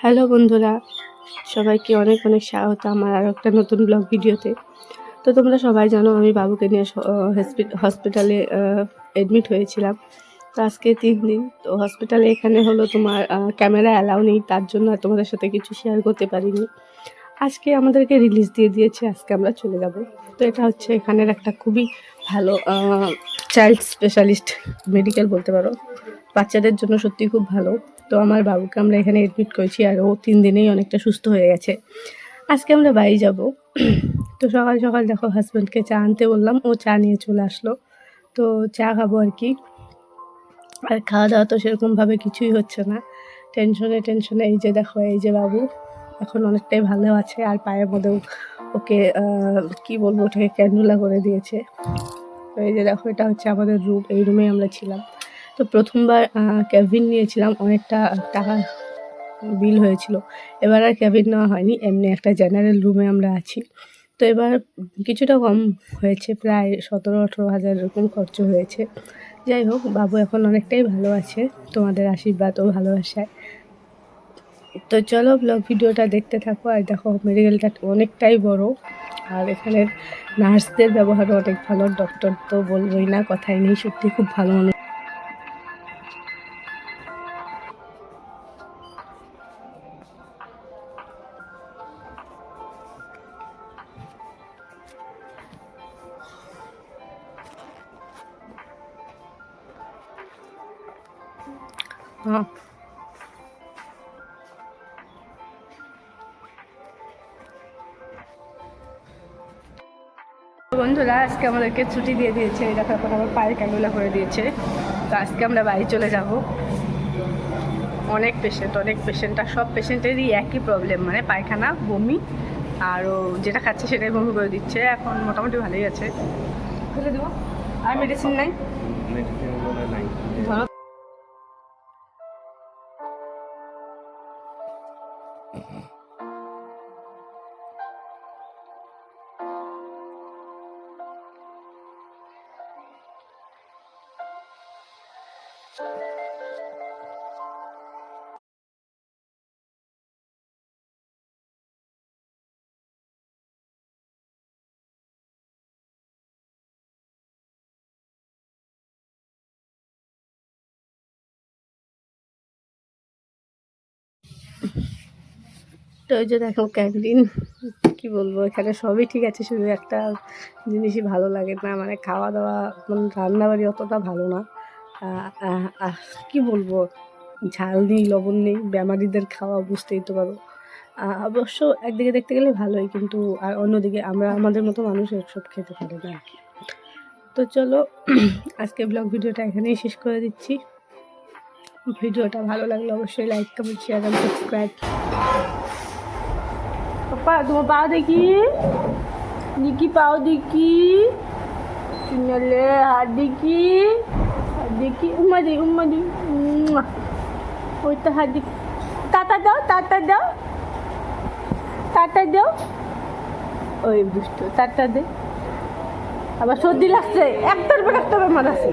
Hello বন্ধুরা, সবাইকে অনেক অনেক স্বাগত আমার আরও একটা নতুন ব্লগ ভিডিওতে। তো তোমরা সবাই জানো আমি বাবুকে নিয়ে হসপিটালে অ্যাডমিট হয়েছিলাম। তো আজকে তিন দিন। তো হসপিটালে এখানে হলো তোমার ক্যামেরা অ্যালাউ নেই, তার জন্য আর তোমাদের সাথে কিছু শেয়ার করতে পারিনি। আজকে আমাদেরকে রিলিজ দিয়ে দিয়েছে, আজকে আমরা চলে যাব। তো এটা হচ্ছে এখানের একটা খুবই ভালো চাইল্ড স্পেশালিস্ট মেডিকেল বলতে পারো। বাচ্চাদের জন্য সত্যি খুব ভালো। তো আমার বাবুকে আমরা এখানে এডমিট করেছি আর ও তিন দিনেই অনেকটা সুস্থ হয়ে গেছে। আজকে আমরা বাড়ি যাব। তো সকাল সকাল দেখো হাজব্যান্ডকে চা আনতে বললাম, ও চা নিয়ে চলে আসলো। তো চা খাব আর কি। আর খাওয়া দাওয়া তো সেরকমভাবে কিছুই হচ্ছে না। টেনশনে টেনশনে এই যে দেখো, এই যে বাবু এখন অনেকটাই ভালো আছে, আর পায়ের মধ্যেও ওকে কি বলব, ওটাকে ক্যান্ডুলা করে দিয়েছে। তো এই যে দেখো, এটা হচ্ছে আমাদের রুম এই রুমে আমরা ছিলাম। তো প্রথমবার ক্যাবিন নিয়েছিলাম। অনেকটা টাকা বিল হয়েছিল। এবার আর ক্যাবিন নেওয়া হয়নি। এমনি একটা জেনারেল রুমে আমরা আছি। তো এবার কিছুটা কম হয়েছে। প্রায় সতেরো, আঠেরো হাজার এরকম খরচ হয়েছে। যাই হোক, বাবু এখন অনেকটাই ভালো আছে। তোমাদের আশীর্বাদ ও ভালোবাসায়। তো চলো ব্লগ ভিডিওটা দেখতে থাকো। আর দেখো মেডিকেলটা অনেকটাই বড়। আর এখানের নার্সদের ব্যবহারও অনেক ভালো। ডক্টর তো বলবোই না, কথাই নেই। সত্যি খুব ভালো বন্ধুরা আজকে আমাদেরকে ছুটি দিয়ে দিয়েছে। এই দেখো এখন আমার পায়ে ক্যান্ডুলা করে দিয়েছে। তো আজকে আমরা বাড়ি চলে যাব। অনেক পেশেন্ট অনেক পেশেন্ট আর সব পেশেন্টেরই একই প্রবলেম মানে পায়খানা বমি আর ও যেটা খাচ্ছে সেটাই বমি করে দিচ্ছে। এখন মোটামুটি ভালোই আছে। ফেলে দেবো আর মেডিসিন নাই? ধরো তো ওই যে দেখো ক্যান্টিন, কি বলব, এখানে সবই ঠিক আছে, শুধু একটা জিনিসই ভালো লাগে না মানে খাওয়া দাওয়া মানে রান্নাবাড়ি অতটা ভালো না। কি বলব? ঝাল নেই, লবণ নেই, বেমারিদের খাওয়া বুঝতেই তো পারো। অবশ্য একদিকে দেখতে গেলে ভালোই, কিন্তু আর অন্যদিকে আমরা, আমাদের মতো মানুষ এসব খেতে পারি না। তো চলো, আজকে ব্লগ ভিডিওটা এখানেই শেষ করে দিচ্ছি। ভিডিওটা ভালো লাগলে অবশ্যই লাইক কমেন্ট শেয়ার এবং সাবস্ক্রাইব তোমার পা দেখি? নিকি পাও দেখি? চুনালে হাত দেখি? দেখি উম্মা দি উম্মা দি। ওই তো হাত দেখি টাটা দাও টাটা দাও টাটা দাও ওই বুঝতো টাটা দে আবার সর্দি লাগছে একটার পর একটা বেমার আছে